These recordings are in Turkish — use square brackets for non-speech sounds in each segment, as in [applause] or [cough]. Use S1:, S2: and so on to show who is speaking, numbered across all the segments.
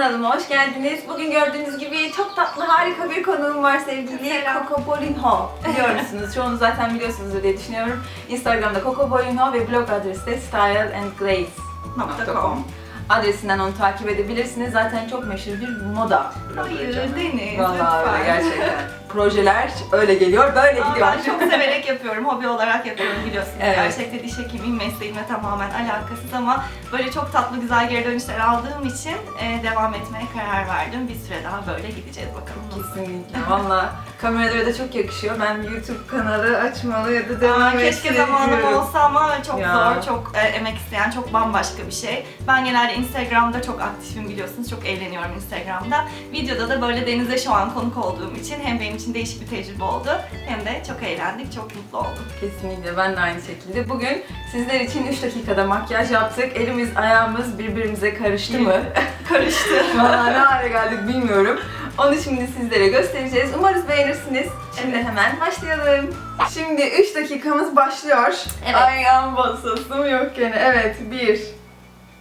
S1: kanalıma hoş geldiniz. Bugün gördüğünüz gibi çok tatlı harika bir konuğum var sevgili. Coco Bolinho. Biliyor musunuz? Çoğunuz zaten biliyorsunuzdur diye düşünüyorum. Instagram'da Coco Bolinho ve blog adresi de styleandgrace.com adresinden onu takip edebilirsiniz. Zaten çok meşhur bir moda
S2: Hayır. Deniz
S1: Vallahi öyle gerçekten. Projeler öyle geliyor, böyle
S2: Aa,
S1: gidiyor.
S2: Ben çok severek yapıyorum, hobi olarak yapıyorum biliyorsunuz.
S1: Evet.
S2: Gerçekte diş hekimiyim, mesleğimle tamamen alakasız ama böyle çok tatlı güzel geri dönüşler aldığım için e, devam etmeye karar verdim. Bir süre daha böyle gideceğiz bakalım.
S1: Kesinlikle. Valla kameralara da çok yakışıyor. Ben YouTube kanalı açmalı ya da
S2: Aa,
S1: devam
S2: keşke
S1: etmeyi
S2: zamanım olsa ama çok
S1: Ya.
S2: zor, çok e, emek isteyen, çok bambaşka bir şey. Ben genelde Instagram'da çok aktifim biliyorsunuz, çok eğleniyorum Instagram'da. Videoda da böyle Deniz'e şu an konuk olduğum için hem benim için değişik bir tecrübe oldu hem de çok eğlendik, çok mutlu oldum.
S1: Kesinlikle ben de aynı şekilde. Bugün sizler için 3 dakikada makyaj yaptık. Elimiz ayağımız birbirimize karıştı mı? [laughs]
S2: Karıştı. [laughs]
S1: Valla ne hale geldik bilmiyorum. Onu şimdi sizlere göstereceğiz. Umarız beğenirsiniz. Şimdi hemen başlayalım. Şimdi 3 dakikamız başlıyor.
S2: Evet.
S1: Ayağım basasım yok gene. Evet bir.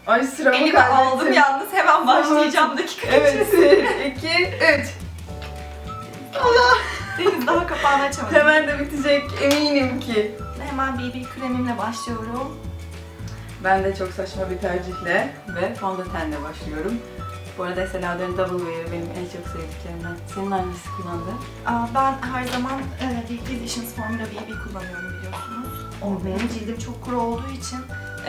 S1: Ay sıramı
S2: Elimi
S1: kaybettim.
S2: aldım yalnız hemen başlayacağım dakika
S1: Evet bir, iki, üç. Allah!
S2: Deniz daha kapağını açamadım.
S1: Hemen de bitecek eminim ki.
S2: Hemen BB kremimle başlıyorum.
S1: Ben de çok saçma bir tercihle ve fondötenle başlıyorum. Bu arada Seladör'ün Double Wear'ı benim en çok sevdiklerimden. Senin hangisi kullandı?
S2: Aa, ben her zaman e, Weekly Editions Formula BB kullanıyorum biliyorsunuz. O benim cildim çok kuru olduğu için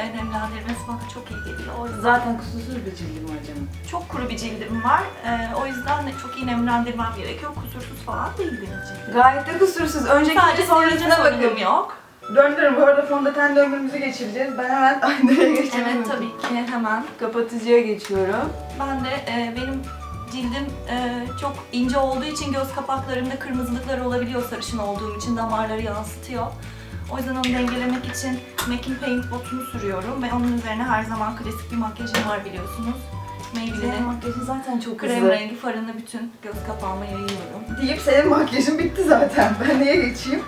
S2: nemlendirmesi bana çok iyi geliyor. O yüzden
S1: Zaten kusursuz bir cildim var canım.
S2: çok kuru bir cildim var. E, o yüzden de çok iyi nemlendirmem gerekiyor. Kusursuz falan değil benim cildim.
S1: Gayet de kusursuz. Önceki
S2: Sadece
S1: ve sonrasına
S2: sivilce
S1: bakın.
S2: sorunum yok.
S1: Döndürün. Bu arada fondöten döndürümüzü geçireceğiz. Ben hemen [laughs] aynaya geçeceğim.
S2: Evet tabii ki hemen.
S1: Kapatıcıya geçiyorum.
S2: Ben de e, benim cildim e, çok ince olduğu için göz kapaklarımda kırmızılıklar olabiliyor sarışın olduğum için damarları yansıtıyor. O yüzden onu dengelemek için MAC'in Paint Bot'unu sürüyorum ve onun üzerine her zaman klasik bir makyajım var biliyorsunuz.
S1: Senin
S2: Maybelline'in
S1: makyajın zaten çok
S2: krem
S1: hızlı.
S2: rengi farını bütün göz kapağıma yayıyorum.
S1: Deyip senin makyajın bitti zaten. Ben neye geçeyim?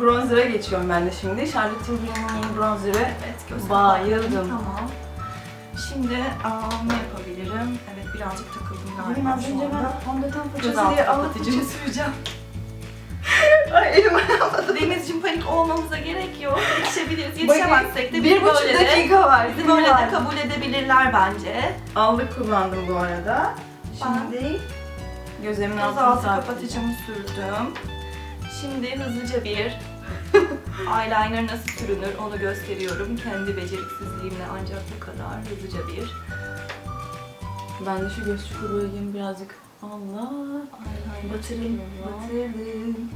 S1: Bronzer'a geçiyorum ben de şimdi. Charlotte Tilbury'nin yeni bronzer'ı.
S2: Evet göz
S1: Bayıldım.
S2: Tamam. Şimdi aa, ne yapabilirim? Evet birazcık takıldım
S1: Benim
S2: galiba
S1: az
S2: şu
S1: önce ben fondöten fırçası diye alıp
S2: süreceğim.
S1: Ay elim
S2: Denizciğim panik olmamıza gerek yok. Yetişebiliriz. Yetişemezsek de
S1: Bir buçuk
S2: böyle de,
S1: dakika var.
S2: bizi böyle de kabul edebilirler bence.
S1: Aldık kullandım bu arada. Şimdi gözlerimin
S2: Göz
S1: altını
S2: altı kapatıcımı sürdüm. Şimdi hızlıca bir [laughs] eyeliner nasıl sürünür onu gösteriyorum. Kendi beceriksizliğimle ancak bu kadar hızlıca bir
S1: Ben de şu göz çukuruyum birazcık. Allah.
S2: eyeliner.
S1: Batırdım.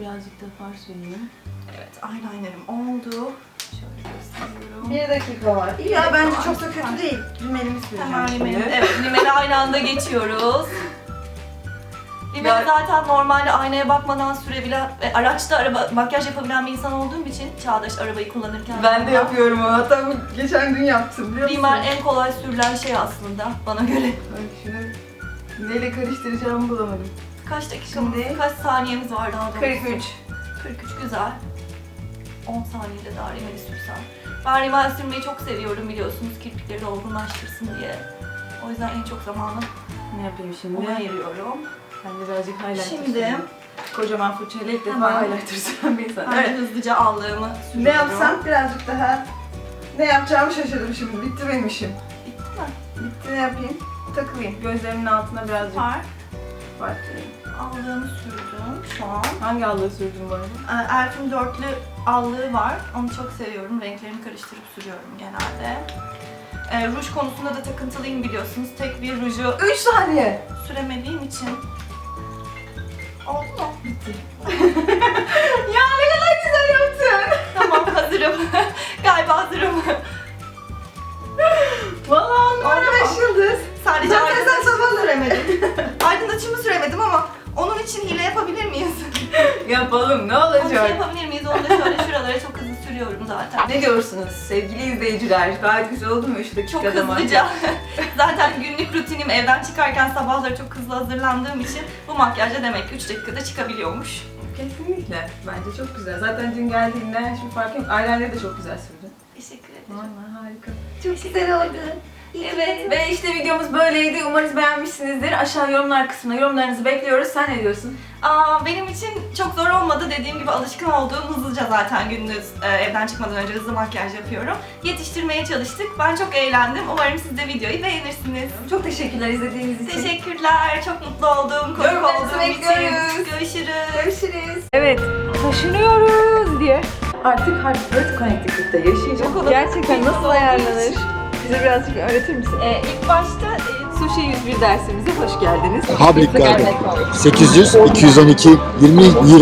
S1: Birazcık da far süreyim.
S2: Evet eyelinerim oldu. Şöyle gösteriyorum.
S1: Bir dakika var. İyi ya bence çok da kötü değil. Rimelimi süreceğim
S2: Hemen
S1: şimdi.
S2: rimeli, [laughs] evet rimeli aynı anda geçiyoruz. Rimeli zaten normalde aynaya bakmadan sürebilen, ve araçta araba makyaj yapabilen bir insan olduğum için çağdaş arabayı kullanırken
S1: Ben de yapıyorum onu. Hatta bu geçen gün yaptım biliyor musun?
S2: Rimel en kolay sürülen şey aslında bana göre.
S1: Bak şunu neyle karıştıracağımı bulamadım.
S2: Kaç dakikamız,
S1: Şimdi-
S2: kaç saniyemiz var daha doğrusu?
S1: 43.
S2: 43 güzel. 10 saniyede daha rimeli sürsem. Ben rimel sürmeyi çok seviyorum biliyorsunuz kirpikleri olgunlaştırsın diye. O yüzden en çok zamanı
S1: Ne yapayım şimdi?
S2: ona ayırıyorum.
S1: Ben de birazcık highlighter
S2: Şimdi-
S1: süreyim. Kocaman fırçayla ilk defa
S2: Hemen.
S1: highlighter süren bir insan.
S2: Ben de
S1: Evet.
S2: hızlıca allığımı sürüyorum.
S1: Ne yapsam birazcık daha ne yapacağımı şaşırdım şimdi. Bitti benim işim.
S2: Bitti mi?
S1: Bitti ne yapayım? Takılayım. Gözlerimin altına birazcık
S2: Var.
S1: Far süreyim.
S2: Allığımı sürdüm şu an.
S1: Hangi allığı sürdün bu arada?
S2: Ee, Elf'in dörtlü allığı var. Onu çok seviyorum. Renklerini karıştırıp sürüyorum genelde. Ee, ruj konusunda da takıntılıyım biliyorsunuz. Tek bir ruju
S1: 3 saniye.
S2: süremediğim için. Oldu mu?
S1: Bitti. [laughs] Yapalım ne
S2: Onu şey
S1: olacak?
S2: yapabilir miyiz? Onu da şöyle şuralara çok hızlı sürüyorum zaten.
S1: Ne diyorsunuz sevgili izleyiciler? Gayet güzel oldu mu 3 dakikada
S2: Çok
S1: makyaj?
S2: hızlıca. [laughs] Zaten günlük rutinim evden çıkarken sabahları çok hızlı hazırlandığım için bu makyajla demek ki 3 dakikada çıkabiliyormuş.
S1: Kesinlikle. Bence çok güzel. Zaten dün geldiğinde hiçbir fark yok. Eyeliner'ı da çok güzel sürdün.
S2: Teşekkür ederim.
S1: Valla harika.
S2: Çok güzel oldu. Evet.
S1: Ve işte videomuz böyleydi. Umarız beğenmişsinizdir. Aşağı yorumlar kısmına yorumlarınızı bekliyoruz. Sen ne diyorsun?
S2: Aa, benim için çok zor olmadı. Dediğim gibi alışkın olduğum hızlıca zaten gündüz e, evden çıkmadan önce hızlı makyaj yapıyorum. Yetiştirmeye çalıştık. Ben çok eğlendim. Umarım siz de videoyu beğenirsiniz.
S1: Çok teşekkürler izlediğiniz için.
S2: Teşekkürler. Çok mutlu oldum. Konuk olduğum için. Görüşürüz.
S1: Görüşürüz. Evet, taşınıyoruz diye. Artık Hartford, Connecticut'ta yaşayacağım. Gerçekten nasıl ayarlanır? Bize birazcık öğretir misin?
S2: Ee, ilk başta e,
S1: Sushi 101 dersimize hoş geldiniz.
S3: Public Garden.
S1: var.
S3: 800 212 20 20